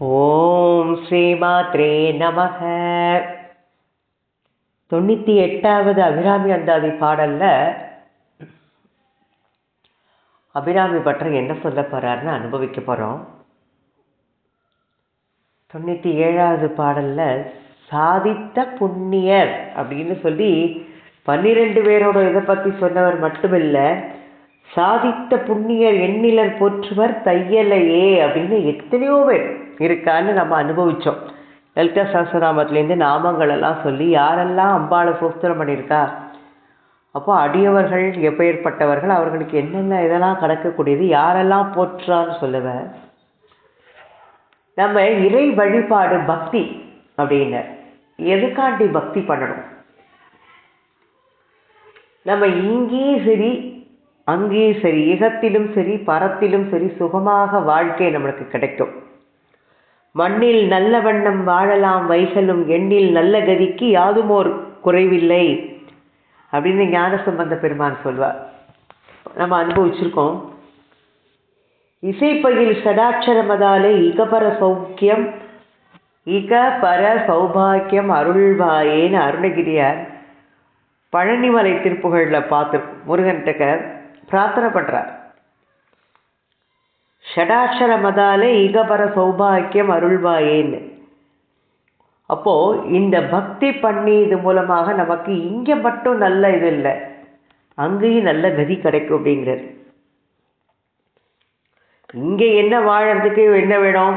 ஓம் ஸ்ரீமாத்ரே நமக. தொண்ணூற்றி எட்டாவது அபிராமி அந்தாதி பாடல்ல அபிராமி பட்டர் என்ன சொல்ல போகிறாருன்னு அனுபவிக்க போகிறோம் தொண்ணூற்றி ஏழாவது பாடல்ல சாதித்த புண்ணியர் அப்படின்னு சொல்லி பன்னிரெண்டு பேரோட இதை பற்றி சொன்னவர் மட்டுமில்லை சாதித்த புண்ணியர் எண்ணிலர் போற்றுவர் தையலையே அப்படின்னு எத்தனையோ பேர் இருக்கான்னு நம்ம அனுபவித்தோம் லலிதா சஹஸ்ரநாமத்துலேருந்து நாமங்கள் எல்லாம் சொல்லி யாரெல்லாம் அம்பாளை சோஸ்திரம் பண்ணியிருக்கா? அப்போ அடியவர்கள் எப்பேற்பட்டவர்கள் அவர்களுக்கு என்னென்ன இதெல்லாம் கடக்கக்கூடியது யாரெல்லாம் போற்றான்னு சொல்லுவேன் நம்ம இறை வழிபாடு பக்தி அப்படின்னு. எதுக்காண்டி பக்தி பண்ணணும்? நம்ம இங்கேயும் சரி அங்கேயும் சரி இகத்திலும் சரி பரத்திலும் சரி சுகமாக வாழ்க்கை நம்மளுக்கு கிடைக்கும். மண்ணில் நல்ல வண்ணம் வாழலாம் வைகலும் எண்ணில் நல்ல கதிக்கு யாதுமோர் குறைவில்லை. அப்படின்னு ஞானசம்பந்த பெருமான் சொல்வார். நம்ம அனுபவிச்சிருக்கோம். இசைப்பையில் சடாட்சரமதாலே இகபர சௌக்கியம் இக பர சௌபாக்கியம் அருள்வாயேன்னு அருணகிரியார் பழனிமலை திருப்புகழில் பார்த்து முருகன்கிட்ட பிரார்த்தனை பண்ணுறார் ஷடாட்சர மதாலே இகபர சௌபாக்கியம் அருள்வாயேன்னு. அப்போது இந்த பக்தி பண்ணி இது மூலமாக நமக்கு இங்கே மட்டும் நல்ல இது இல்லை. அங்கேயும் நல்ல கதி கிடைக்கும் அப்படிங்கிறது இங்கே என்ன வாழறதுக்கு என்ன வேணும்?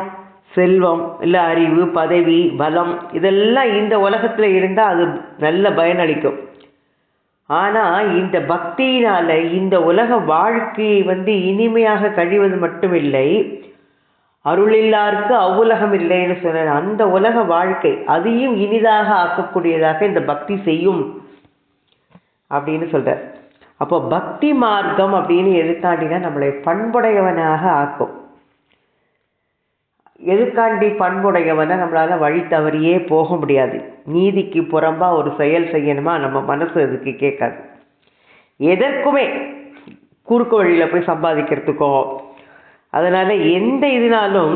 செல்வம் இல்லை அறிவு பதவி பலம் இதெல்லாம் இந்த உலகத்தில் இருந்தால் அது நல்ல பயனளிக்கும். ஆனால் இந்த பக்தியினால் இந்த உலக வாழ்க்கை வந்து இனிமையாக கழிவது மட்டுமில்லை. அருளில்லாருக்கு அவ்வுலகம் இல்லைன்னு சொன்ன அந்த உலக வாழ்க்கை அதையும் இனிதாக ஆக்கக்கூடியதாக இந்த பக்தி செய்யும் அப்படின்னு சொல்கிறார் அப்போ பக்தி மார்க்கம் அப்படின்னு எதுக்காண்டினா நம்மளை பண்புடையவனாக ஆக்கும். எதுக்காண்டி பண்புடையவனை? நம்மளால் வழி தவறியே போக முடியாது. நீதிக்கு புறம்பாக ஒரு செயல் செய்யணுமா? நம்ம மனசு அதுக்கு கேட்காது. எதற்குமே குறுக்கு வழியில் போய் சம்பாதிக்கிறதுக்கோ அதனால் எந்த இதுனாலும்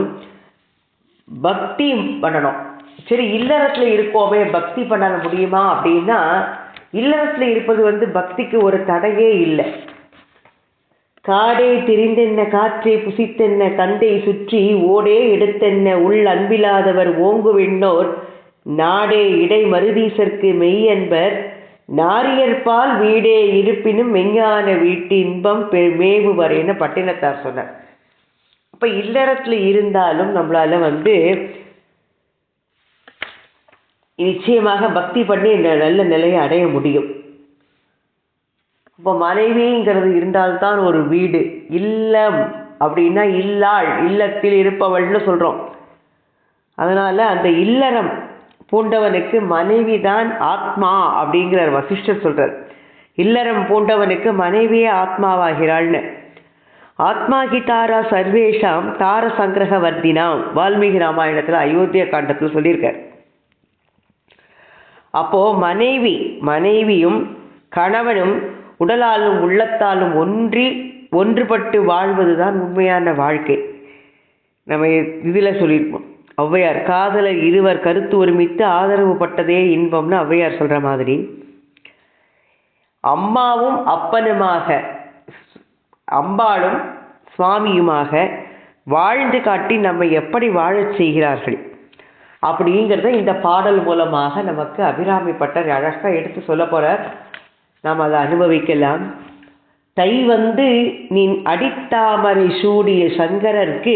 பக்தி பண்ணணும். சரி இல்லறத்தில் இருக்கோமே பக்தி பண்ண முடியுமா அப்படின்னா இல்லறத்தில் இருப்பது வந்து பக்திக்கு ஒரு தடையே இல்லை. காடே திரிந்தென்ன காற்றே புசித்தென்ன கந்தை சுற்றி ஓடே எடுத்தென்ன உள் அன்பில்லாதவர் ஓங்குவிண்ணோர் நாடே இடை மருதீசர்க்கு மெய் என்பர் நாரியற்பால் வீடே இருப்பினும் மெஞ்ஞான வீட்டு இன்பம் மேவு வரைன்னு பட்டினத்தார் சொன்னார். இப்போ இல்லறத்தில் இருந்தாலும் நம்மளால வந்து நிச்சயமாக பக்தி பண்ணி நல்ல நிலையை அடைய முடியும். இப்போ மனைவிங்கிறது இருந்தால்தான் ஒரு வீடு. இல்லம் அப்படின்னா இல்லாள் இல்லத்தில் இருப்பவள்னு சொல்கிறோம் அதனால் அந்த இல்லறம் பூண்டவனுக்கு மனைவி தான் ஆத்மா அப்படிங்கிறார் வசிஷ்டர் சொல்கிறார் இல்லறம் பூண்டவனுக்கு மனைவியே ஆத்மாவாகிறாள்னு. ஆத்மாகி தாரா சர்வேஷாம் தார சங்கிரக வர்த்தினாம் வால்மீகி ராமாயணத்தில் அயோத்தியா காண்டத்தில் சொல்லியிருக்கார். அப்போது மனைவி மனைவியும் கணவனும் உடலாலும் உள்ளத்தாலும் ஒன்றி ஒன்றுபட்டு வாழ்வது தான் உண்மையான வாழ்க்கை. நம்ம இதில் சொல்லியிருப்போம். ஔவையார் காதலர் இருவர் கருத்து ஒருமித்து ஆதரவு பட்டதே இன்பம்னு ஔவையார் சொல்கிற மாதிரி. அம்மாவும் அப்பனுமாக அம்பாளும் சுவாமியுமாக வாழ்ந்து காட்டி நம்ம எப்படி வாழச் செய்கிறார்கள்? அப்படிங்கிறத இந்த பாடல் மூலமாக நமக்கு அபிராமிப்பட்டர் அழகாக எடுத்து சொல்ல போகிறார் நாம் அதை அனுபவிக்கலாம். தை வந்து நீ அடித்தாமரை சூடிய சங்கரருக்கு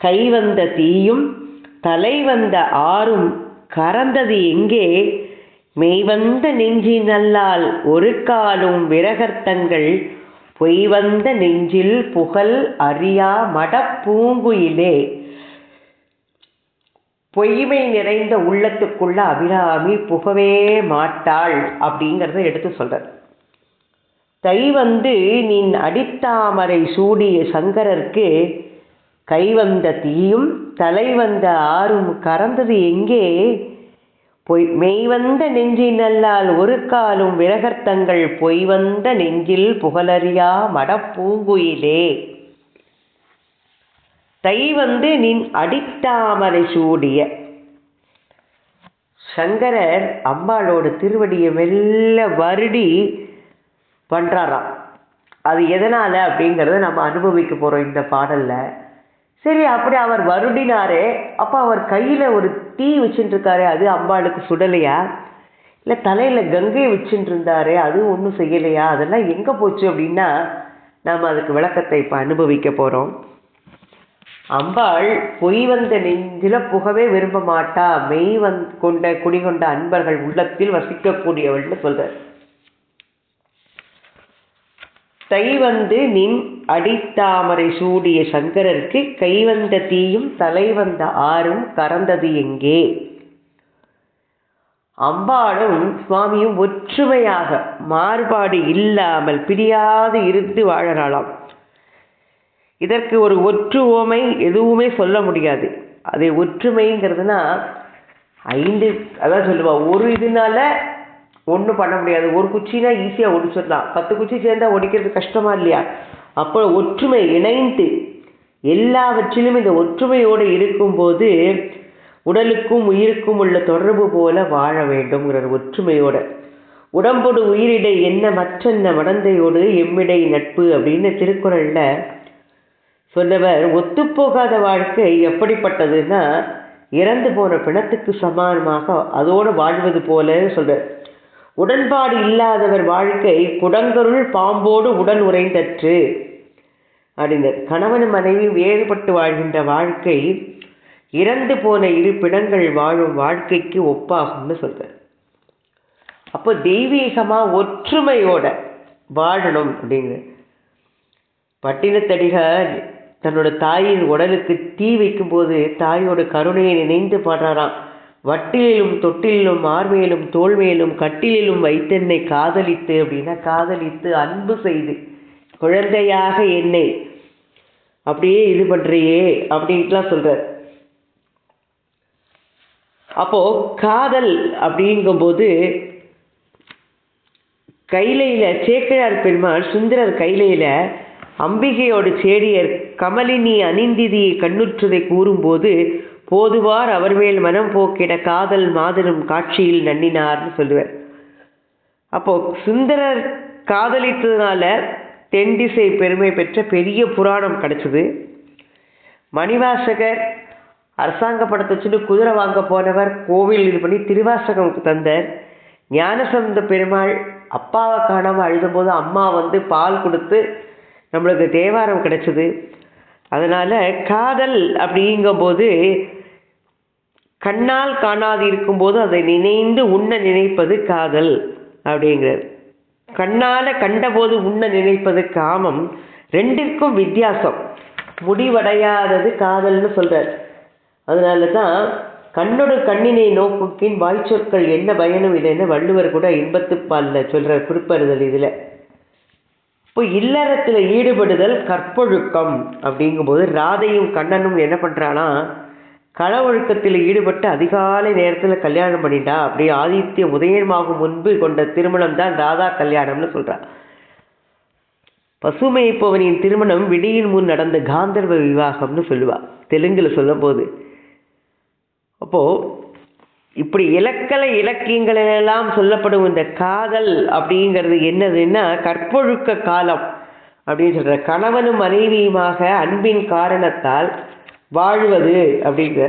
கை வந்த தீயும் தலை வந்த ஆறும் கறந்தது எங்கே? மெய்வந்த நெஞ்சி நல்லால் ஒரு காலும் விரகர்த்தங்கள் பொய் வந்த நெஞ்சில் புகழ் அறியா மடப்பூங்குயிலே பொய்மை நிறைந்த உள்ளத்துக்குள்ள அபிராமி புகவே மாட்டாள் அப்படிங்கிறத எடுத்து சொல்கிறார் தை வந்து நீ அடித்தாமரை சூடிய சங்கரருக்கு கை வந்த தீயும் தலை வந்த ஆறும் கறந்தது எங்கே? பொய் மெய் வந்த நெஞ்சி நல்லால் ஒரு காலும் விலகர்த்தங்கள் பொய் வந்த நெஞ்சில் புகழறியா மடப்பூங்குயிலே? தை வந்து நின் அடித்தாமரை சூடிய. சங்கரர் அம்பாளோட திருவடியை மெல்ல வருடி பண்ணுறாராம் அது எதனால் அப்படிங்கிறத நம்ம அனுபவிக்க போகிறோம் இந்த பாடலில். சரி அப்படி அவர் வருடினாரே அப்போ அவர் கையில் ஒரு தீ வச்சுட்டுருக்காரு அது அம்பாளுக்கு சுடலையா? இல்லை தலையில் கங்கை வச்சுட்டுருந்தாரு அது ஒன்றும் செய்யலையா? அதெல்லாம் எங்கே போச்சு அப்படின்னா நாம் அதுக்கு விளக்கத்தை இப்போ அனுபவிக்க போகிறோம் அம்பாள் பொய் வந்த நெஞ்சில புகவே விரும்ப மாட்டா மெய் வந் கொண்ட குடிகொண்ட அன்பர்கள் உள்ளத்தில் வசிக்கக்கூடியவள்னு சொல்கிறார் தை வந்து நின் அடித்தாமரை சூடிய சங்கரருக்கு கை வந்த தீயும் தலை வந்த ஆறும் கறந்தது எங்கே? அம்பாளும் சுவாமியும் ஒற்றுமையாக மாறுபாடு இல்லாமல் பிரியாது இருந்து வாழறாளாம். இதற்கு ஒரு ஒற்று ஓமை எதுவுமே சொல்ல முடியாது. அது ஒற்றுமைங்கிறதுனா ஐந்து அதான் சொல்லுவா ஒரு இதனால ஒன்றும் பண்ண முடியாது. ஒரு குச்சினா ஈஸியாக ஒடிச்சிடலாம். பத்து குச்சி சேர்ந்தா ஒடிக்கிறது கஷ்டமா இல்லையா? அப்போ ஒற்றுமை இணைந்து எல்லாவற்றிலும் இந்த ஒற்றுமையோடு இருக்கும்போது உடலுக்கும் உயிருக்கும் உள்ள தொடர்பு போல வாழ வேண்டும்ங்கிற ஒற்றுமையோட. உடம்போடு உயிரிடை என்ன மற்றென்ன மடந்தையோடு எம்மிடை நட்பு அப்படின்னு திருக்குறளில் சொன்னவர் ஒத்துப்போகாத வாழ்க்கை எப்படிப்பட்டதுன்னா இறந்து போன பிணத்துக்கு சமானமாக அதோடு வாழ்வது போலன்னு சொல்கிறார் உடன்பாடு இல்லாதவர் வாழ்க்கை குடங்கருள் பாம்போடு உடன் உறைந்தற்று. அறிந்தர் கணவன் மனைவி வேறுபட்டு வாழ்கின்ற வாழ்க்கை இறந்து போன இரு பிணங்கள் வாழும் வாழ்க்கைக்கு ஒப்பாகும்னு சொல்கிறார் அப்போ தெய்வீகமாக ஒற்றுமையோட வாழணும் அப்படிங்கிற பட்டினத்தடிகள் தன்னோட தாயின் உடலுக்கு தீ வைக்கும்போது தாயோட கருணையை நினைந்து பாடுறாராம். வட்டிலிலும் தொட்டிலும் மார்மேலும் தோள்மேலும் கட்டிலிலும் வைத்தென்னை காதலித்து அப்படின்னா காதலித்து அன்பு செய்து குழந்தையாக என்னை அப்படியே இது பண்ணுறியே அப்படின்ட்டுலாம் சொல்றார். அப்போ காதல் அப்படிங்கும்போது கைலையில சேக்கிழார் பெருமாள் சுந்தரர் கைலையில அம்பிகையோடு சேடியர் கமலினி அணிந்திதியை கண்ணுற்றதை கூறும்போது போதுவார் அவர் மேல் மனம் போக்கிட காதல் மாதரும் காட்சியில் நன்னினார்னு சொல்லுவார். அப்போ சுந்தரர் காதலித்ததுனால தென்திசை பெருமை பெற்ற பெரிய புராணம் கிடச்சிது. மணிவாசகர் அரசாங்க படத்தை வச்சுட்டு குதிரை வாங்க போனவர் கோவில் இது பண்ணி திருவாசகம் தந்தார். ஞானசந்த பெருமாள் அப்பாவை காணாமல் அழுதும்போது அம்மா வந்து பால் கொடுத்து நம்மளுக்கு தேவாரம் கிடச்சிது. அதனால் காதல் அப்படிங்கும்போது கண்ணால் காணாது இருக்கும்போது அதை நினைந்து உண்ண நினைப்பது காதல் அப்படிங்கிறது கண்ணால் கண்டபோது உண்ண நினைப்பது காமம் ரெண்டிற்கும் வித்தியாசம். முடிவடையாதது காதல்னு சொல்கிறார் அதனால தான் கண்ணோட கண்ணினை நோக்குக்கின் வாய்ச்சொற்கள் என்ன பயனும் இல்லைன்னு வள்ளுவர் கூட இன்பத்துப்பாலில் சொல்கிறார் குறிப்பறுதல் இதில். இப்போ இல்லறத்தில் ஈடுபடுதல் கற்பொழுக்கம் அப்படிங்கும்போது ராதையும் கண்ணனும் என்ன பண்ணுறானா கள ஒழுக்கத்தில் ஈடுபட்டு அதிகாலை நேரத்தில் கல்யாணம் பண்ணிட்டா அப்படியே ஆதித்ய உதயமாகும் முன்பு கொண்ட திருமணம் தான் ராதா கல்யாணம்னு சொல்றா. பசுமைப்பவனின் திருமணம் விடியின் முன் நடந்த காந்தர்வ விவாகம்னு சொல்லுவா. தெலுங்கில் சொல்லும்போது. போது அப்போ இப்படி இலக்கல இலக்கியங்களெல்லாம் சொல்லப்படும் இந்த காதல் அப்படிங்கிறது என்னதுன்னா கற்பொழுக்க காலம் அப்படின்னு சொல்கிற கணவனும் மனைவியுமாக அன்பின் காரணத்தால் வாழ்வது அப்படிங்கிற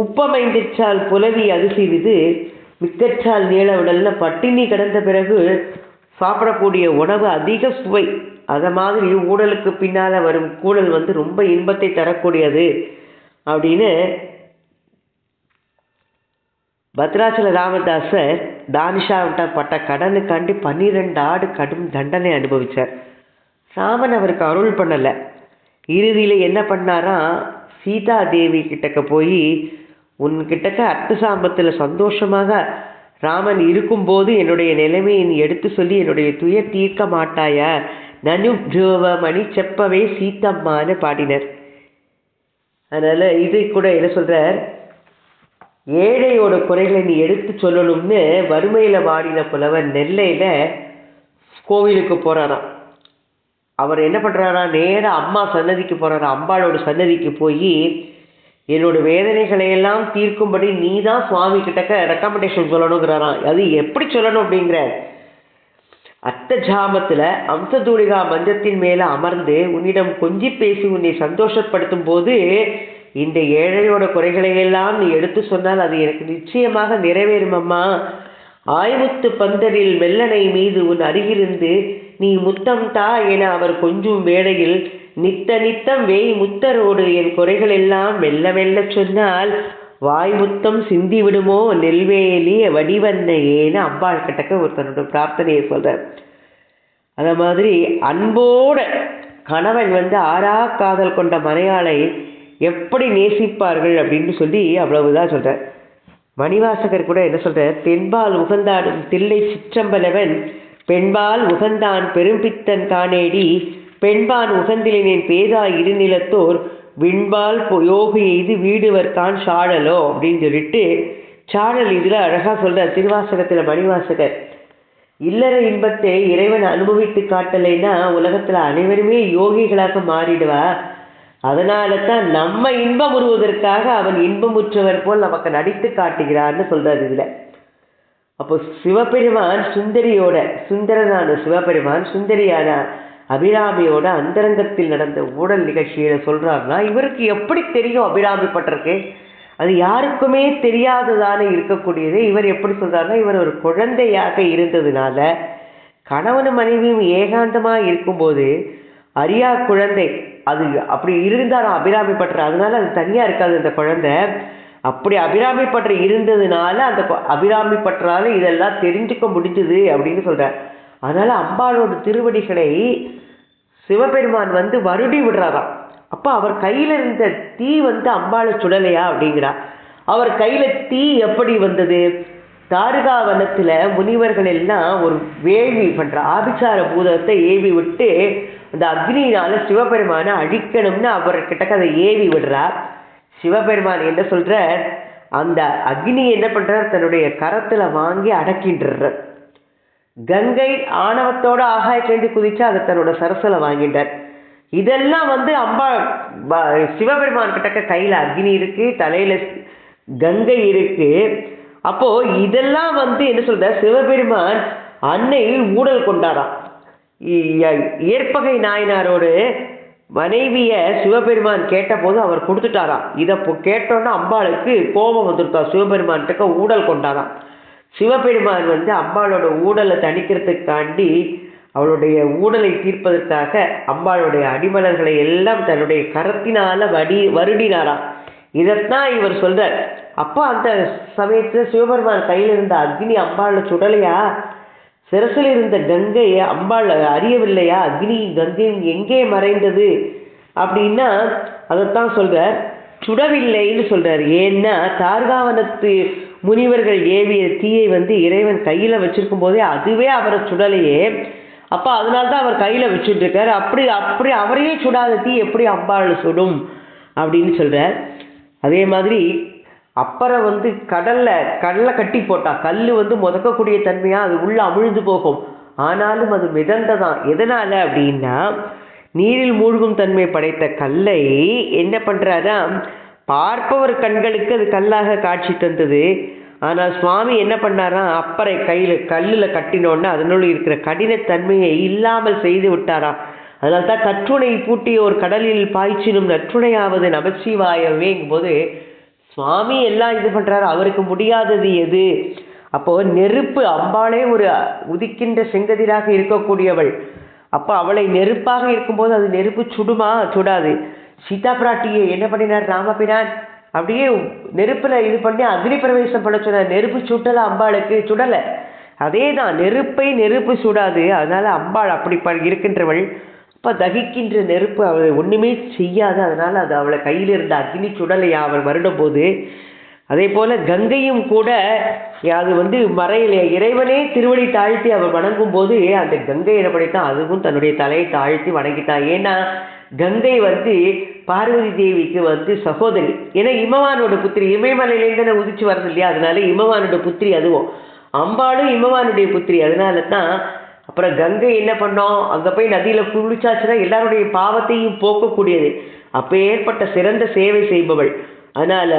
உப்பமைந்திச்சால் புலவி அது சிறிது மிக்கற்றால் நீள உடல்னு பட்டினி கிடந்த பிறகு சாப்பிடக்கூடிய உணவு அதிக சுவை. அதை மாதிரி ஊழலுக்கு பின்னால் வரும் கூடல் வந்து ரொம்ப இன்பத்தை தரக்கூடியது அப்படின்னு பத்ராச்சல ராமதாசர் தானிஷாவிட்ட பட்ட கடனுக்காண்டி பன்னிரெண்டு ஆடு கடும் தண்டனை அனுபவித்தார் ராமன் அவருக்கு அருள் பண்ணலை. இறுதியில் என்ன பண்ணாரா சீதா தேவி கிட்டக்க போய் உன்கிட்டக்க அர்த்த சாம்பத்தில் சந்தோஷமாக ராமன் இருக்கும்போது என்னுடைய நிலைமையை நீ எடுத்து சொல்லி என்னுடைய துயர் தீர்க்க மாட்டாயா? நனு மணி செப்பவே சீத்தம்மான்னு பாடினர். அதனால் இது கூட என்ன சொல்கிறார் ஏழையோட குறைகளை நீ எடுத்து சொல்லணும்னு வறுமையில் வாடின புலவன் நெல்லையில் கோவிலுக்கு போகிறாராம் அவர் என்ன பண்ணுறாரா நேராக அம்மா சன்னதிக்கு போகிறார் அம்பாளோட சன்னதிக்கு போய் என்னோட வேதனைகளை எல்லாம் தீர்க்கும்படி நீ தான் சுவாமி கிட்டக்க ரெக்கமெண்டேஷன் சொல்லணுங்கிறாராம். அது எப்படி சொல்லணும் அப்படிங்கிற. அத்த ஜாமத்தில் அம்சதூளிகா மஞ்சத்தின் மேலே அமர்ந்து உன்னிடம் கொஞ்சி பேசி உன்னை சந்தோஷப்படுத்தும் போது இந்த ஏழையோட குறைகளை எல்லாம் நீ எடுத்து சொன்னால் அது எனக்கு நிச்சயமாக நிறைவேறும் அம்மா. ஆய்முத்து பந்தரில் வெள்ளனை மீது உன் அருகிலிருந்து நீ முத்தம் தா என அவர் கொஞ்சும் வேளையில் நித்த நித்தம் வேய் முத்தரோடு என் குறைகள் எல்லாம் மெல்ல மெல்ல சொன்னால் வாய் முத்தம் சிந்தி விடுமோ? நெல்வேலி வடிவன்னையேன்னு அம்பாள் கிட்டக்க ஒருத்தனோட பிரார்த்தனையை சொல்றார். அத மாதிரி அன்போட கணவன் வந்து ஆறா காதல் கொண்ட மனையாளை எப்படி நேசிப்பார்கள் அப்படின்னு சொல்லி அவ்வளவுதான் சொல்றார். மணிவாசகர் கூட என்ன சொல்றார்? தென்பால் உகந்தாடும் தில்லை சிற்றம்பலவன் பெண்பால் உகந்தான் பெரும்பித்தன் காணேடி பெண்பான் உகந்திலினேன் பேதா இருநிலத்தோர் விண்பால் யோகு யோகி எய்து வீடுவர் கான் சாழலோ? அப்படின்னு சொல்லிட்டு சாழல் இதில் அழகாக சொல்கிறார் திருவாசகத்தில் மணிவாசகர். இல்லற இன்பத்தை இறைவன் அனுபவித்து காட்டலைன்னா உலகத்தில் அனைவருமே யோகிகளாக மாறிடுவா. அதனால தான் நம்ம இன்பம் உருவதற்காக அவன் இன்பமுற்றவர் போல் நமக்கு நடித்து காட்டுகிறான்னு சொல்கிறார் இதில். அப்போ சிவபெருமான் சுந்தரியோட சுந்தரனான சிவபெருமான் சுந்தரியான அபிராமியோட அந்தரங்கத்தில் நடந்த ஊழல் நிகழ்ச்சியில சொல்றாருன்னா இவருக்கு எப்படி தெரியும் அபிராமி பட்டிருக்கு? அது யாருக்குமே தெரியாததான இருக்கக்கூடியது இவர் எப்படி சொல்றாருன்னா இவர் ஒரு குழந்தையாக இருந்ததுனால கணவனும் மனைவியும் ஏகாந்தமா இருக்கும்போது அரியா குழந்தை அது அப்படி இருந்தாலும் அபிராமி பற்று அதனால அது தனியா இருக்காது அந்த குழந்தை. அப்படி அபிராமி பற்று இருந்ததுனால அந்த அபிராமி பற்றால் இதெல்லாம் தெரிஞ்சுக்க முடிஞ்சுது அப்படின்னு சொல்கிறார் அதனால் அம்பாளோட திருவடிகளை சிவபெருமான் வந்து வருடி விடுறாராம். அப்போ அவர் கையில் இருந்த தீ வந்து அம்பாளை சுடலையா அப்படிங்கிறா அவர் கையில் தீ எப்படி வந்தது? தாருகா வனத்தில் முனிவர்கள் எல்லாம் ஒரு வேள்வி பண்ணுற ஆபிசார பூதத்தை ஏவி விட்டு அந்த அக்னியினால் சிவபெருமானை அழிக்கணும்னு அவர்கிட்ட அதை ஏவி விடுறார். சிவபெருமான் என்ன சொல்கிறார் அந்த அக்னி என்ன பண்ணுறார் தன்னுடைய கரத்தில் வாங்கி அடக்கின்றார். கங்கை ஆணவத்தோட ஆகாயத்திலேருந்து குதிச்சு அதை தன்னோட சரசில் வாங்கிட்டார் இதெல்லாம் வந்து அம்பா சிவபெருமான் கிட்டக்க கையில் அக்னி இருக்குது தலையில் கங்கை இருக்குது அப்போது இதெல்லாம் வந்து என்ன சொல்ற சிவபெருமான் அன்னையில் ஊடல் கொண்டாடான் ஏற்பகை நாயனாரோடு மனைவியை சிவபெருமான் கேட்டபோது அவர் கொடுத்துட்டாராம். இதை கேட்டோன்னா அம்பாளுக்கு கோபம் வந்துருக்கா சிவபெருமான்கிட்ட ஊடல் கொண்டாராம். சிவபெருமான் வந்து அம்பாளோட ஊடலை தணிக்கிறதுக்காண்டி அவளுடைய ஊடலை தீர்ப்பதற்காக அம்பாளுடைய அடிமலர்களை எல்லாம் தன்னுடைய கரத்தினால வடி வருடினாராம். இதைத்தான் இவர் சொல்றார். அப்போ அந்த சமயத்தில் சிவபெருமான் கையில் இருந்த அக்னி அம்பாளை சுடலையா? சிரசில் இருந்த கங்கையை அம்பாள் அறியவில்லையா? அக்னி கங்கையும் எங்கே மறைந்தது? அப்படின்னா அதைத்தான் சொல்கிறார் சுடவில்லைன்னு சொல்கிறார் ஏன்னா தார்காவனத்து முனிவர்கள் ஏவிய தீயை வந்து இறைவன் கையில் வச்சிருக்கும் போதே அதுவே அவரை சுடலையே. அப்போ அதனால தான் அவர் கையில் வச்சுட்டு இருக்காரு அப்படி அப்படி அவரையே சுடாத தீ எப்படி அம்பாள் சுடும்? அப்படின்னு சொல்கிறார் அதே மாதிரி அப்புறம் வந்து கடல்ல கடலை கட்டி போட்டா கல் வந்து முதக்கக்கூடிய தன்மையா அது உள்ள அமிழ்ந்து போகும். ஆனாலும் அது மிதந்ததான். எதனால அப்படின்னா நீரில் மூழ்கும் தன்மை படைத்த கல்லை என்ன பண்றாரா? பார்ப்பவர் கண்களுக்கு அது கல்லாக காட்சி தந்தது. ஆனால் சுவாமி என்ன பண்ணாரா? அப்பறை கையில் கல்லில் கட்டினோன்னு அதனுள்ள இருக்கிற கடினத்தன்மையை இல்லாமல் செய்து விட்டாரா? அதனால தான் கற்றுணை பூட்டிய ஒரு கடலில் பாய்ச்சினும் நற்றுணையாவது நமச்சிவாயவேங்கும் போது சுவாமி எல்லாம் இது பண்ணுறாரு அவருக்கு முடியாதது எது? அப்போ நெருப்பு அம்பாளே ஒரு உதிக்கின்ற செங்கதிராக இருக்கக்கூடியவள். அப்போ அவளை நெருப்பாக இருக்கும்போது அது நெருப்பு சுடுமா? சுடாது. சீதா பிராட்டியை என்ன பண்ணினார் ராமபிரான்? அப்படியே நெருப்பில் இது பண்ணி அக்னி பிரவேசம் பண்ண சொன்னார். நெருப்பு சுட்டலை அம்பாளுக்கு சுடலை. அதே தான் நெருப்பை நெருப்பு சுடாது. அதனால் அம்பாள் அப்படி இருக்கின்றவள். அப்போ தகிக்கின்ற நெருப்பு அவளை ஒன்றுமே செய்யாது. அதனால் அது அவளை கையில் இருந்த அக்னி சுடலையா அவள் வருடும் போது. அதே போல் கங்கையும் கூட அது வந்து மறையில இறைவனே திருவடி தாழ்த்தி அவள் வணங்கும் போது அந்த கங்கை என்ன பண்ணித்தான் அதுவும் தன்னுடைய தலையை தாழ்த்தி வணங்கிட்டான் ஏன்னா கங்கை வந்து பார்வதி தேவிக்கு வந்து சகோதரி. ஏன்னா இமவானோட புத்திரி இமயமலையிலேருந்து நான் உதிச்சு வரது இல்லையா? அதனால இமவானோட புத்திரி அதுவும். அம்பாளும் இமவானுடைய புத்திரி. அதனால தான் அப்புறம் கங்கை என்ன பண்ணோம்? அங்கே போய் நதியில் குளிச்சாச்சுன்னா எல்லாருடைய பாவத்தையும் போக்கக்கூடியது. அப்போ ஏற்பட்ட சிறந்த சேவை செய்பவள். அதனால்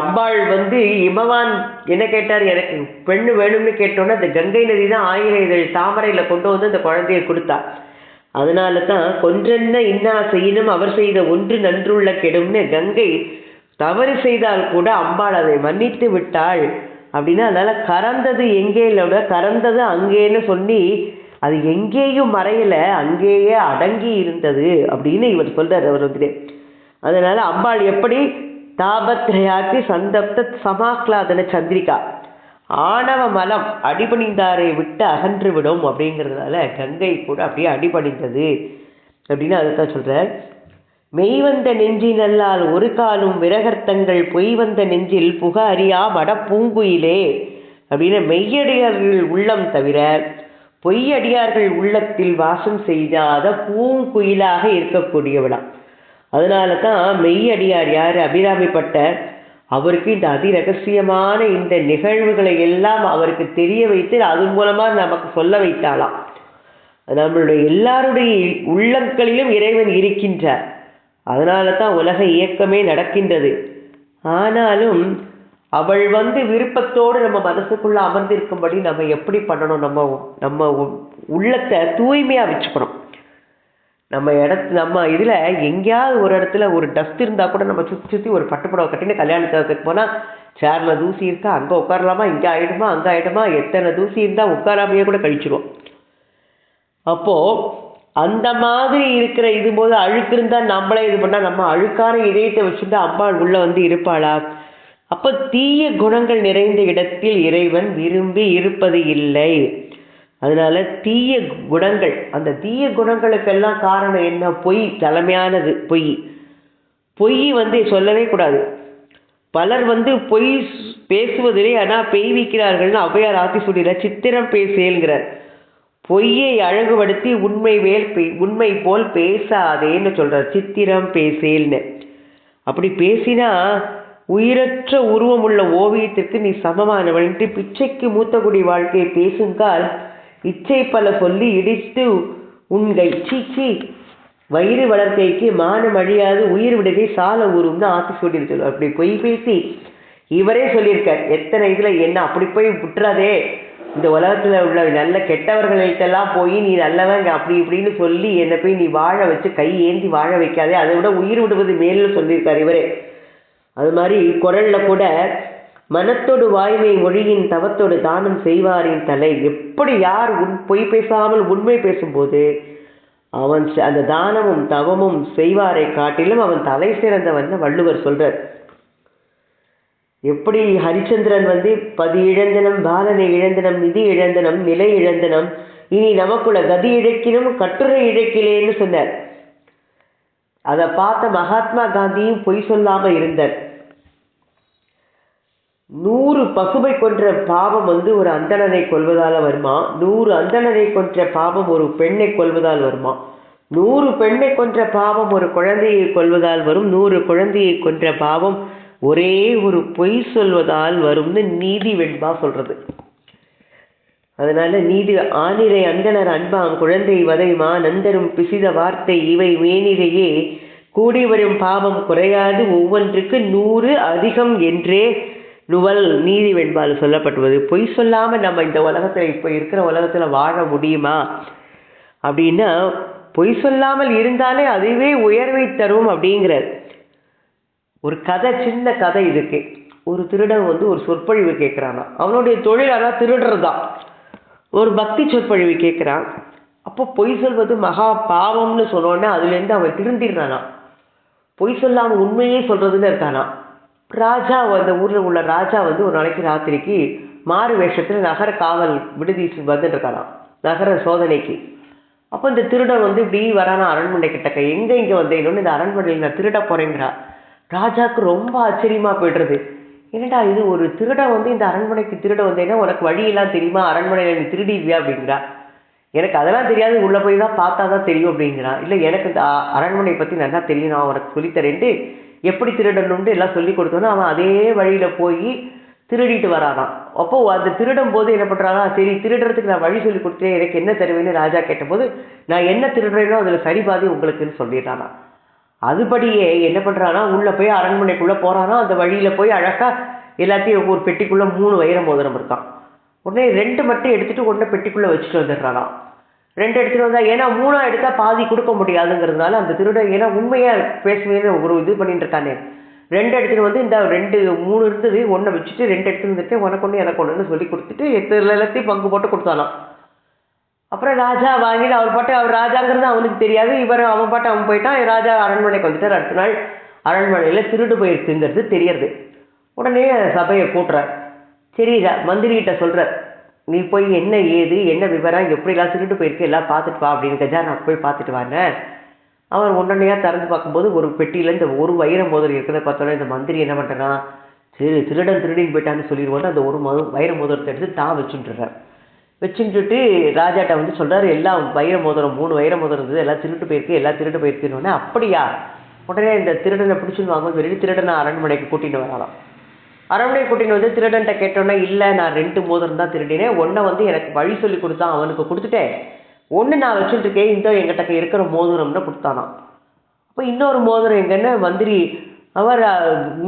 அம்பாள் வந்து இமவான் என்ன கேட்டார்? எனக்கு பெண் வேணும்னு கேட்டோன்னே அந்த கங்கை நதி தான் ஆயிர இதழ் தாமரையில் கொண்டு வந்து அந்த குழந்தைய கொடுத்தா. அதனால தான் கொன்றென்ன இன்னா செய்யணும் அவர் செய்த ஒன்று நன்றுள்ள கெடும்னு கங்கை தவறு செய்தால் கூட அம்பாள் அதை மன்னித்து விட்டாள். அப்படின்னா அதனால் கறந்தது எங்கே இல்லை கறந்தது அங்கேன்னு சொல்லி அது எங்கேயும் மறையலை அங்கேயே அடங்கி இருந்தது அப்படின்னு இவர் சொல்கிறார் அவர் வந்துட்டு. அதனால் அம்பாள் எப்படி? தாபத்ரயாத்தி சந்தப்த சமாக்லாதன சந்திரிகா. ஆணவ மலம் அடிபணிந்தாரை விட்டு அகன்று விடும் அப்படிங்கிறதுனால கங்கை கூட அப்படியே அடிபணிந்தது அப்படின்னு அதை தான் சொல்கிறேன் மெய்வந்த நெஞ்சினல்லால் ஒரு காலும் விரகர்த்தங்கள் பொய் வந்த நெஞ்சில் புக அறியா மடப்பூங்குயிலே அப்படின்னு மெய்யடியார்கள் உள்ளம் தவிர பொய்யடியார்கள் உள்ளத்தில் வாசம் செய்யாத பூங்குயிலாக இருக்கக்கூடியவளாம் அதனால தான் மெய்யடியார் யார்? அபிராமிப்பட்ட அவருக்கு இந்த அதிரகசியமான இந்த நிகழ்வுகளை எல்லாம் அவருக்கு தெரிய வைத்து அதன் மூலமாக நமக்கு சொல்ல வைத்தாளாம். நம்மளுடைய எல்லாருடைய உள்ளங்களிலும் இறைவன் இருக்கின்றார். அதனால தான் உலக இயக்கமே நடக்கின்றது. ஆனாலும் அவள் வந்து விருப்பத்தோடு நம்ம மனசுக்குள்ள அமர்ந்திருக்கும்படி நம்ம எப்படி பண்ணணும்? நம்ம நம்ம உள்ளத்தை தூய்மையாக வச்சுக்கணும். நம்ம இடத்து நம்ம இதில் எங்கேயாவது ஒரு இடத்துல ஒரு டஸ்ட் இருந்தால் கூட நம்ம சுற்றி சுற்றி ஒரு பட்டுப்புடவை கட்டின கல்யாணத்துக்கு போனால் சேரில் தூசி இருக்கா? அங்கே உட்காரலாமா? இங்கே ஆகிடுமா அங்கே ஆகிடுமா எத்தனை தூசி இருந்தால் உட்காராமையே கூட கழிச்சிருவோம். அப்போது அந்த மாதிரி இருக்கிற இது போது அழுக்கு இருந்தால் நம்மளே இது பண்ணால் நம்ம அழுக்கான இதயத்தை வச்சுட்டு அம்பாள் உள்ளே வந்து இருப்பாளா? அப்போ தீய குணங்கள் நிறைந்த இடத்தில் இறைவன் விரும்பி இருப்பது இல்லை. அதனால் தீய குணங்கள் அந்த தீய குணங்களுக்கெல்லாம் காரணம் என்ன? பொய் தலைமையானது பொய். பொய் வந்து சொல்லவே கூடாது. பலர் வந்து பொய் பேசுவதிலே ஆனால் பெய்விக்கிறார்கள்னு ஔவையார் ஆத்தி சொல்லிடுற சித்திரம் பேசேல்கிறார் பொய்யை அழகுபடுத்தி உண்மை வேல் உண்மை போல் பேசாதேன்னு சொல்கிறார் சித்திரம் பேசேல்னு. அப்படி பேசினா உயிரற்ற உருவம் உள்ள ஓவியத்திற்கு நீ சமமானவன்ட்டு பிச்சைக்கு மூத்தகுடி வாழ்க்கையை பேசுங்கால் இச்சை பல சொல்லி இடித்து உண்கை சீச்சி வயிறு வளர்க்கைக்கு மானம் அழியாது உயிர் விடுகை சால ஊரும்னு ஆசி சொல்லுவார். அப்படி பொய் பேசி இவரே சொல்லியிருக்கார். எத்தனை இதில் என்ன? அப்படி போய் விட்டுறாதே. இந்த உலகத்தில் உள்ள நல்ல கெட்டவர்கள்ட்டெல்லாம் போய் நீ நல்லவங்க அப்படி இப்படின்னு சொல்லி என்னை போய் நீ வாழ வச்சு கை ஏந்தி வாழ வைக்காதே. அதை விட உயிர் விடுவது மேல்னு சொல்லியிருக்கார் இவரே. அது மாதிரி குரலில் கூட மனத்தோடு வாய்மை மொழியின் தவத்தோடு தானம் செய்வாரின் தலை. எப்படி யார் உன் பொய் பேசாமல் உண்மை பேசும்போது அவன் அந்த தானமும் தவமும் செய்வாரை காட்டிலும் அவன் தலை சிறந்தவன் வள்ளுவர் சொல்கிறார் எப்படி ஹரிச்சந்திரன் வந்து பதி இழந்தனம் பாலனை இழந்தனம் நிதி இழந்தனம் நிலை இழந்தனம் இனி நமக்குள்ள கதி இழக்கினும் கட்டுரை இழக்கிலேன்னு சொன்னார். அதை பார்த்த மகாத்மா காந்தியும் பொய் சொல்லாம இருந்தார். நூறு பசுமை கொன்ற பாவம் வந்து ஒரு அந்தணனை கொள்வதால வருமா? நூறு அந்தணனை கொன்ற பாவம் ஒரு பெண்ணை கொள்வதால் வருமா? நூறு பெண்ணை கொன்ற பாவம் ஒரு குழந்தையை கொள்வதால் வரும். நூறு குழந்தையை கொன்ற பாவம் ஒரே ஒரு பொய் சொல்வதால் வரும்னு நீதி வெண்பா சொல்கிறது அதனால நீதி ஆனிரை அந்தனர் அன்பாம் குழந்தை வதைமா நந்தரும் பிசித வார்த்தை இவை மேனிரையே கூடி வரும் பாவம் குறையாது ஒவ்வொன்றுக்கு நூறு அதிகம் என்றே நுவல் நீதி வெண்பால் சொல்லப்பட்டுவது பொய் சொல்லாமல் நம்ம இந்த உலகத்தில் இப்போ இருக்கிற உலகத்தில் வாழ முடியுமா? அப்படின்னா பொய் சொல்லாமல் இருந்தாலே அதுவே உயர்வை தரும் அப்படிங்கிறார். ஒரு கதை சின்ன கதை இருக்கு ஒரு திருடன் வந்து ஒரு சொற்பொழிவு கேட்குறானா அவனுடைய தொழில் ஆனால் திருடுறது தான். ஒரு பக்தி சொற்பொழிவு கேட்குறான். அப்போ பொய் சொல்வது மகா பாவம்னு சொன்னோடனே அதுலேருந்து அவன் திருந்திடுறானா பொய் சொல்லாமல் உண்மையே சொல்கிறதுன்னு இருக்கானா ராஜா அந்த ஊரில் உள்ள ராஜா வந்து ஒரு நாளைக்கு ராத்திரிக்கு மாறு வேஷத்தில் நகர காவல் விடுதி வந்துட்டு இருக்கானாம். நகர சோதனைக்கு. அப்போ இந்த திருடன் வந்து இப்படி வரானா அரண்மனை கிட்டக்க எங்கே இங்கே வந்தேன்னு இந்த அரண்மனையில் நான் திருட போகிறேங்கிறான் ராஜாவுக்கு ரொம்ப ஆச்சரியமாக போய்டுறது. என்னடா இது ஒரு திருடன் வந்து இந்த அரண்மனைக்கு திருட வந்தேன்னா உனக்கு வழியெல்லாம் தெரியுமா? அரண்மனையில் நீ திருடிவியா அப்படிங்கிறா. எனக்கு அதெல்லாம் தெரியாது உள்ளே போய் தான் பார்த்தா தான் தெரியும் அப்படிங்கிறா. இல்லை எனக்கு இந்த அரண்மனை பற்றி நல்லா தெரியும். நான் உனக்கு சொல்லித்தரேன்ட்டு எப்படி திருடணும்னு எல்லாம் சொல்லி கொடுத்தோன்னா அவன் அதே வழியில் போய் திருடிட்டு வரானாம் அப்போது அந்த திருடும் போது என்ன பண்ணுறானா சரி திருடுறதுக்கு நான் வழி சொல்லி கொடுத்தேன். எனக்கு என்ன தருவேன்னு ராஜா கேட்டபோது நான் என்ன திருடுறேனோ அதில் சரி பாதி உங்களுக்குன்னு சொல்லிடுறானா. அதுபடியே என்ன பண்ணுறானா உள்ளே போய் அரண்மனைக்குள்ளே போகிறானா அந்த வழியில் போய் அழகாக எல்லாத்தையும் ஒரு பெட்டிக்குள்ளே மூணு வைர மோதிரம் இருக்கான். உடனே ரெண்டு மட்டும் எடுத்துகிட்டு ஒன்றை பெட்டிக்குள்ளே வச்சுட்டு வந்துடுறானா ரெண்டு எடுத்துகிட்டு வந்தால் ஏன்னா மூணாக எடுத்தால் பாதி கொடுக்க முடியாதுங்கிறதுனால அந்த திருடன் ஏன்னா உண்மையாக பேசுவேன்னு ஒரு இது பண்ணிட்டு இருக்கானே. ரெண்டு எடுத்துகிட்டு வந்து இந்த ரெண்டு மூணு இருந்தது ஒன்றை வச்சுட்டு ரெண்டு எடுத்துகிட்டு வந்துட்டு உனக்கு ஒன்று எனக்கு ஒன்றுன்னு சொல்லி கொடுத்துட்டு எத்தனை எல்லாத்தையும் பங்கு போட்டு கொடுத்தானாம். அப்புறம் ராஜா வாங்கிட்டு அவர் பாட்டு அவர் ராஜாங்கிறது அவனுக்கு தெரியாது. இவர் அவன் பாட்டு அவன் போயிட்டான். ராஜா அரண்மனைக்கு வந்துட்டார். அடுத்த நாள் அரண்மனையில் திருடு போயிருக்குங்கிறது தெரியறது உடனே சபையை கூட்டுறார். சரி மந்திரிகிட்ட சொல்கிறார் நீ போய் என்ன ஏது என்ன விவரம் எப்படிலாம் திருட்டு போயிருக்கு எல்லாம் பார்த்துட்டு வா அப்படின்னு கஜானா போய் பார்த்துட்டு வாங்க அவர் உடனடியாக திறந்து பார்க்கும்போது ஒரு பெட்டியில் இந்த ஒரு வைர மோதிரம் இருக்கிறத பார்த்தோன்னே இந்த மந்திரி என்ன பண்ணுறான் சரி திருடன் திருடின்னு போயிட்டான்னு சொல்லிடுவோன்னு அந்த ஒரு மது வைர மோதிரத்தை எடுத்து தான் வச்சுட்டுறார் வச்சுட்டுட்டு ராஜாட்ட வந்து சொல்கிறாரு எல்லாம் வைர மோதிரம் மூணு வைர மோதிரம் இருந்தது எல்லாம் திருட்டு போயிருக்கு எல்லாம் திருட்டு போயிருக்குன்னு அப்படியா? உடனே இந்த திருடனை பிடிச்சின்னு வாங்க சொல்லிட்டு திருடனை அரண்மனைக்கு கூட்டிகிட்டு வரலாம் அரண்மனை கூட்டின்னு வந்து திருடன்ட்ட கேட்டோன்னே இல்லை நான் ரெண்டு மோதிரம் தான் திருடினேன். ஒன்றை வந்து எனக்கு வழி சொல்லி கொடுத்தான் அவனுக்கு கொடுத்துட்டேன். ஒன்று நான் வச்சுட்டு இருக்கேன் இந்த எங்கிட்ட இருக்கிற மோதிரம்னு கொடுத்தானாம். அப்போ இன்னொரு மோதிரம் எங்கன்னு மந்திரி அவர்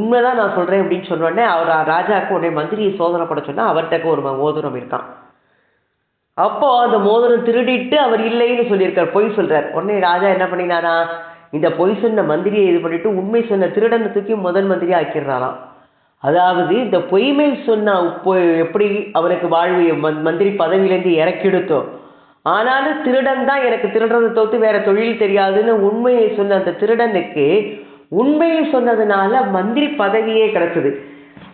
உண்மைதான் நான் சொல்கிறேன் அப்படின்னு சொன்னோடனே அவர் ராஜாவுக்கு உடனே மந்திரியை சோதனை பட சொன்னால் அவர்கிட்ட ஒரு மோதிரம் இருக்கான் அப்போ அந்த மோதிரம் திருடிட்டு அவர் இல்லைன்னு சொல்லியிருக்கார் பொய் சொல்றார். உடனே ராஜா என்ன பண்ணினாரா? இந்த பொய் சொன்ன மந்திரியை இது பண்ணிட்டு உண்மை சொன்ன திருடனை தூக்கி முதல் மந்திரியா ஆக்கிடுறாராம். அதாவது இந்த பொய்மை சொன்ன எப்படி அவனுக்கு வாழ்வு மந்திரி பதவியிலேருந்து இறக்கிடுத்தோ? ஆனாலும் திருடன் தான் எனக்கு திருடுறதை தவிர்த்து வேற தொழில் தெரியாதுன்னு உண்மையை சொன்ன அந்த திருடனுக்கு உண்மையை சொன்னதுனால மந்திரி பதவியே கிடச்சிது.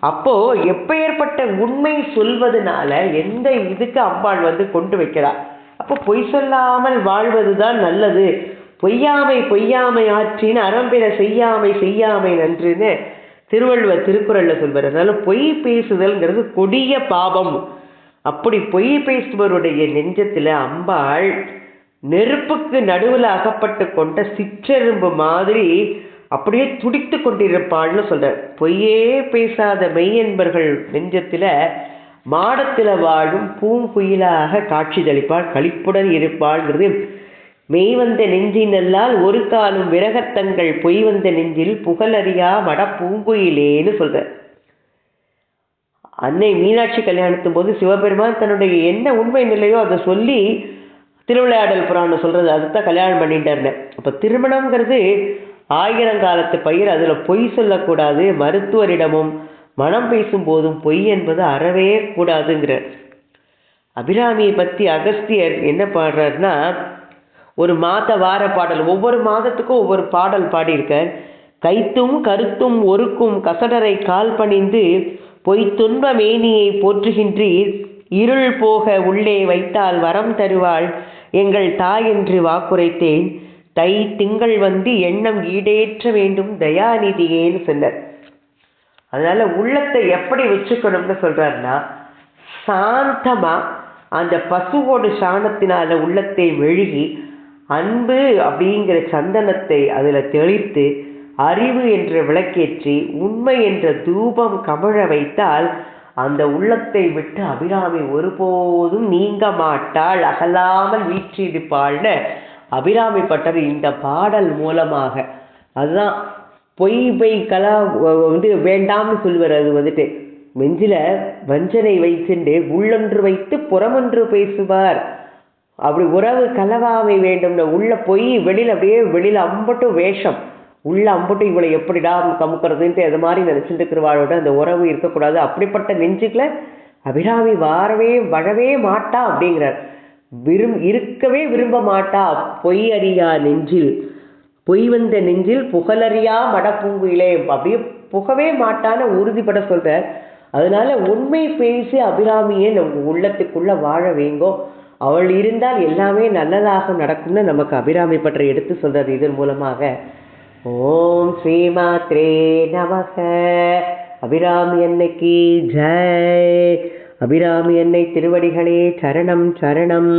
அப்போ எப்பேற்பட்ட உண்மை சொல்வதனால எந்த இதுக்கு அம்பாள் வந்து கொண்டு வைக்கிறா? அப்போ பொய் சொல்லாமல் வாழ்வதுதான் நல்லது. பொய்யாமை பொய்யாமை ஆற்றின்னு அறம்பிற செய்யாமை செய்யாமை நன்றுன்னு திருவள்ளுவர் திருக்குறளில் சொல்வார். அதனால பொய் பேசுதல்ங்கிறது கொடிய பாபம். அப்படி பொய் பேசுபவருடைய நெஞ்சத்துல அம்பாள் நெருப்புக்கு நடுவுல அகப்பட்டு கொண்ட சிற்றெரும்பு மாதிரி அப்படியே துடித்து கொண்டிருப்பாள்னு சொல்கிறார் பொய்யே பேசாத மெய்யன்பர்கள் நெஞ்சத்துல மாடத்துல வாழும் பூங்குயிலாக காட்சியளிப்பாள் களிப்புடன் இருப்பாள்ங்கிறது. மெய் வந்த நெஞ்சினல்லால் ஒரு காலும் விரகத்தங்கள் பொய் வந்த நெஞ்சில் புகழறியா மட பூங்குயிலேன்னு சொல்கிறார் அன்னை மீனாட்சி கல்யாணத்தும் போது சிவபெருமான் தன்னுடைய என்ன உண்மை நிலையோ அதை சொல்லி திருவிளையாடல் புறான்னு சொல்றது அதுதான் கல்யாணம் பண்ணிட்டாருன்னு. அப்ப திருமணம்ங்கிறது ஆயிரங்காலத்து பயிர் அதில் பொய் சொல்லக்கூடாது மருத்துவரிடமும் மனம் பேசும் போதும் பொய் என்பது அறவே கூடாதுங்கிறார் அபிராமியை பற்றி அகஸ்தியர் என்ன பாடுறாருன்னா ஒரு மாத வார பாடல் ஒவ்வொரு மாதத்துக்கும் ஒவ்வொரு பாடல் பாடியிருக்கார். கைத்தும் கருத்தும் ஒருக்கும் கசடரை கால் பணிந்து பொய் துன்ப மேனியை போற்றுகின்றீர். இருள் போக உள்ளே வைத்தால் வரம் தருவாள். எங்கள் தாய் என்று வாக்குரைத்தேன். தை திங்கள் வந்து எண்ணம் ஈடேற்ற வேண்டும் தயாநிதியேன்னு சொன்னார். அதனால உள்ளத்தை எப்படி வச்சுக்கணும்னு சொல்றாருன்னா சாந்தமா அந்த பசுவோட சாணத்தினால உள்ளத்தை மெழுகி அன்பு அப்படிங்கிற சந்தனத்தை அதில் தெளித்து அறிவு என்ற விளக்கேற்றி உண்மை என்ற தூபம் கமழ வைத்தால் அந்த உள்ளத்தை விட்டு அபிராமி ஒருபோதும் நீங்க மாட்டாள் அகலாமல் வீற்றிருப்பாள்னு அபிராமி பட்டர் இந்த பாடல் மூலமாக. அதுதான் பொய் பொய் கலா வந்து வேண்டாம்னு சொல்லுவார் அது வந்துட்டு. நெஞ்சில் வஞ்சனை வைத்துண்டு உள்ளொன்று வைத்து புறமொன்று பேசுவார். அப்படி உறவு கலவாமை வேண்டும்னு உள்ள பொய் வெளியில் அப்படியே வெளியில் அம்பட்டும் வேஷம். உள்ள அம்பட்டும் இவளை எப்படிடா கமுக்கிறதுன்ட்டு அது மாதிரி நினைச்சிட்டு இருக்கிறவாளோட அந்த உறவு இருக்கக்கூடாது. அப்படிப்பட்ட நெஞ்சுக்குள்ள அபிராமி வாரவே வழவே மாட்டா அப்படிங்கிறார். விரும் இருக்கவே விரும்ப மாட்டா பொய் அறியா நெஞ்சில். பொய் வந்த நெஞ்சில் புகழறியா மடப்பூங்குயிலே. அப்படியே புகவே மாட்டான்னு உறுதிப்பட சொல்கிறார் அதனால உண்மை பேசி அபிராமியை நம்ம உள்ளத்துக்குள்ள வாழ வேங்கோ. அவள் இருந்தால் எல்லாமே நல்லதாக நடக்கும்னு நமக்கு அபிராமி பற்றி எடுத்து சொல்றது இதன் மூலமாக. ஓம் ஸ்ரீமாத்ரே நமக. அபிராமி அன்னைக்கு ஜெய். அபிராமி என்னை திருவடிகளே சரணம் சரணம்.